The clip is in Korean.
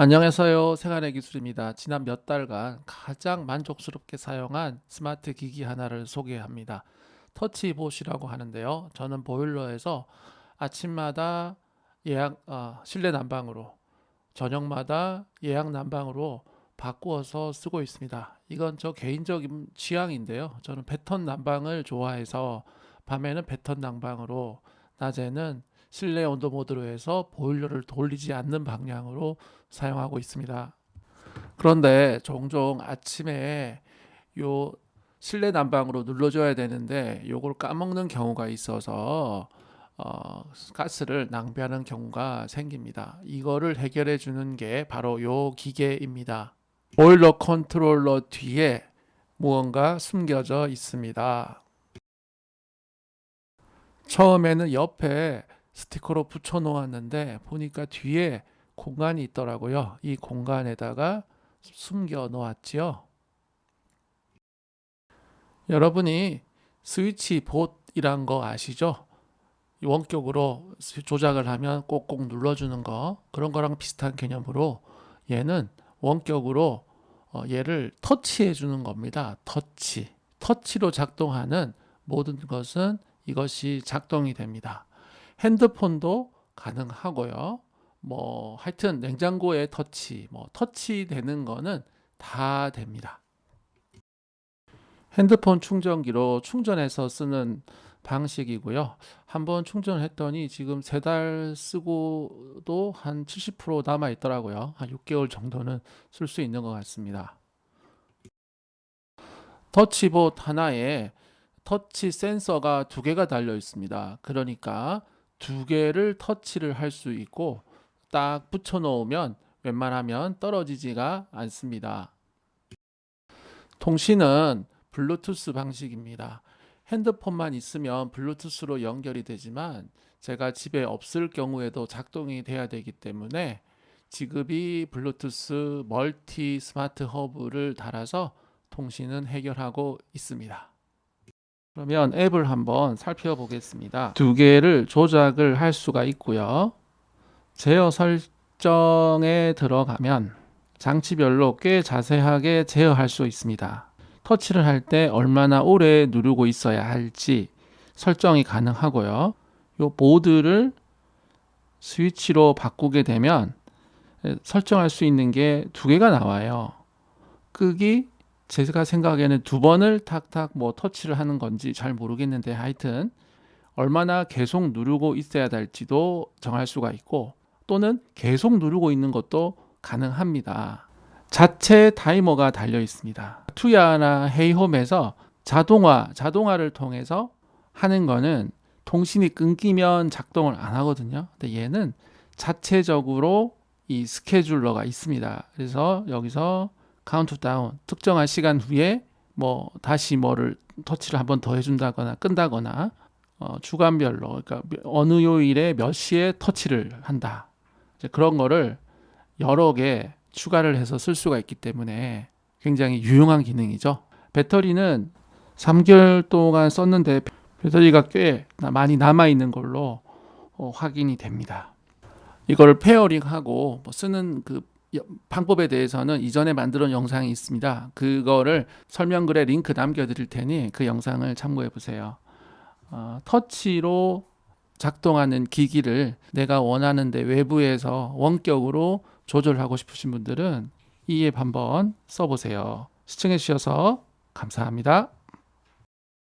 안녕하세요. 생활의 기술입니다. 지난 몇 달간 가장 만족스럽게 사용한 스마트 기기 하나를 소개합니다. 터치봇이라고 하는데요. 저는 보일러에서 아침마다 예약 어, 실내 난방으로 저녁마다 예약 난방으로 바꾸어서 쓰고 있습니다. 이건 저 개인적인 취향인데요. 저는 패턴 난방을 좋아해서 밤에는 패턴 난방으로 낮에는 실내 온도 모드로 해서 보일러를 돌리지 않는 방향으로 사용하고 있습니다. 그런데 종종 아침에 요 실내 난방으로 눌러줘야 되는데 요걸 까먹는 경우가 있어서 어, 가스를 낭비하는 경우가 생깁니다. 이거를 해결해 주는 게 바로 요 기계입니다. 보일러 컨트롤러 뒤에 무언가 숨겨져 있습니다. 처음에는 옆에 스티커로 붙여 놓았는데 보니까 뒤에 공간이 있더라고요. 이 공간에다가 숨겨 놓았지요. 여러분이 스위치 봇이란 거 아시죠? 원격으로 조작을 하면 꼭꼭 눌러주는 거 그런 거랑 비슷한 개념으로 얘는 원격으로 어, 얘를 터치해 주는 겁니다. 터치. 터치로 작동하는 모든 것은 이것이 작동이 됩니다. 핸드폰도 가능하고요. 뭐 하여튼 냉장고에 터치, 뭐 터치 되는 거는 다 됩니다. 핸드폰 충전기로 충전해서 쓰는 방식이고요. 한번 충전했더니 지금 세 달 쓰고도 한 70% 남아 있더라고요. 한 6개월 정도는 쓸 수 있는 것 같습니다. 터치봇 하나에 터치 센서가 두 개가 달려 있습니다. 그러니까 두 개를 터치를 할 수 있고 딱 붙여 놓으면 웬만하면 떨어지지가 않습니다. 통신은 블루투스 방식입니다. 핸드폰만 있으면 블루투스로 연결이 되지만 제가 집에 없을 경우에도 작동이 돼야 되기 때문에 지급이 블루투스 멀티 스마트 허브를 달아서 통신은 해결하고 있습니다. 그러면 앱을 한번 살펴보겠습니다. 두 개를 조작을 할 수가 있고요. 제어 설정에 들어가면 장치별로 꽤 자세하게 제어할 수 있습니다. 터치를 할 때 얼마나 오래 누르고 있어야 할지 설정이 가능하고요. 이 보드를 스위치로 바꾸게 되면 설정할 수 있는 게 두 개가 나와요. 끄기, 제가 생각에는 두 번을 탁탁 뭐 터치를 하는 건지 잘 모르겠는데 하여튼 얼마나 계속 누르고 있어야 될지도 정할 수가 있고 또는 계속 누르고 있는 것도 가능합니다. 자체 타이머가 달려 있습니다. 투야나 헤이홈에서 자동화, 자동화를 통해서 하는 거는 통신이 끊기면 작동을 안 하거든요. 근데 얘는 자체적으로 이 스케줄러가 있습니다. 그래서 여기서 카운트다운 특정한 시간 후에 뭐 다시 뭐를 터치를 한번 더 해준다거나 끈다거나 어, 주간별로 그러니까 어느 요일에 몇 시에 터치를 한다 이제 그런 거를 여러 개 추가를 해서 쓸 수가 있기 때문에 굉장히 유용한 기능이죠. 배터리는 3개월 동안 썼는데 배터리가 꽤 많이 남아 있는 걸로 어, 확인이 됩니다. 이걸 페어링하고 뭐 쓰는 그 방법에 대해서는 이전에 만들어 영상이 있습니다. 그거를 설명글에 링크 남겨드릴 테니 그 영상을 참고해 보세요. 어, 터치로 작동하는 기기를 내가 원하는데 외부에서 원격으로 조절하고 싶으신 분들은 이 앱 한번 써보세요. 시청해 주셔서 감사합니다.